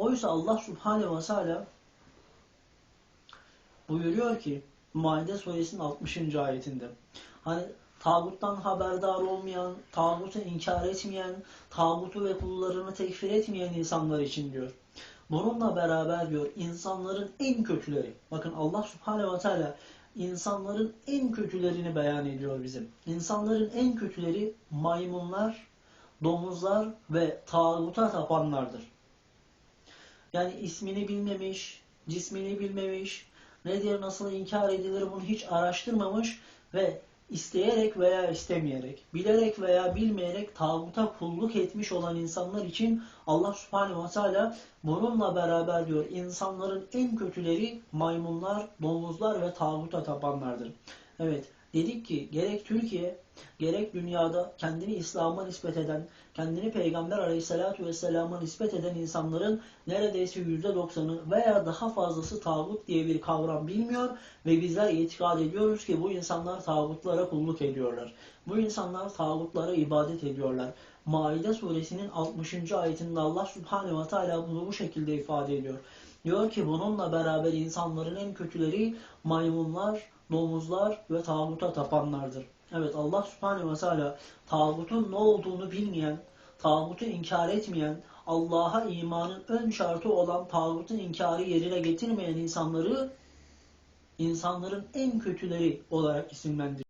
Oysa Allah Subhanahu ve Teala buyuruyor ki Maide suresinin 60. ayetinde hani tağuttan haberdar olmayan, tağutu inkar etmeyen, tağutu ve kullarını tekfir etmeyen insanlar için diyor. Bununla beraber diyor insanların en kötüleri. Bakın Allah Subhanahu ve Teala insanların en kötülerini beyan ediyor bizim. İnsanların en kötüleri maymunlar, domuzlar ve tağuta tapanlardır. Yani ismini bilmemiş, cismini bilmemiş, nedir nasıl inkar edilir bunu hiç araştırmamış ve isteyerek veya istemeyerek, bilerek veya bilmeyerek tağuta kulluk etmiş olan insanlar için Allah subhanehu ve teala bununla beraber diyor insanların en kötüleri maymunlar, domuzlar ve tağuta tapanlardır. Evet dedik ki gerek Türkiye gerek dünyada kendini İslam'a nispet eden, kendini Peygamber Aleyhisselatü Vesselam'a nispet eden insanların neredeyse %90'ı veya daha fazlası tağut diye bir kavram bilmiyor ve bizler itikad ediyoruz ki bu insanlar tağutlara kulluk ediyorlar. Bu insanlar tağutlara ibadet ediyorlar. Maide suresinin 60. ayetinde Allah Subhanahu ve Teala bunu bu şekilde ifade ediyor. Diyor ki bununla beraber insanların en kötüleri maymunlar, domuzlar ve tağuta tapanlardır. Evet Allah subhanehu ve teala tağutun ne olduğunu bilmeyen, tağutu inkar etmeyen, Allah'a imanın ön şartı olan tağutun inkarı yerine getirmeyen insanları insanların en kötüleri olarak isimlendiriyor.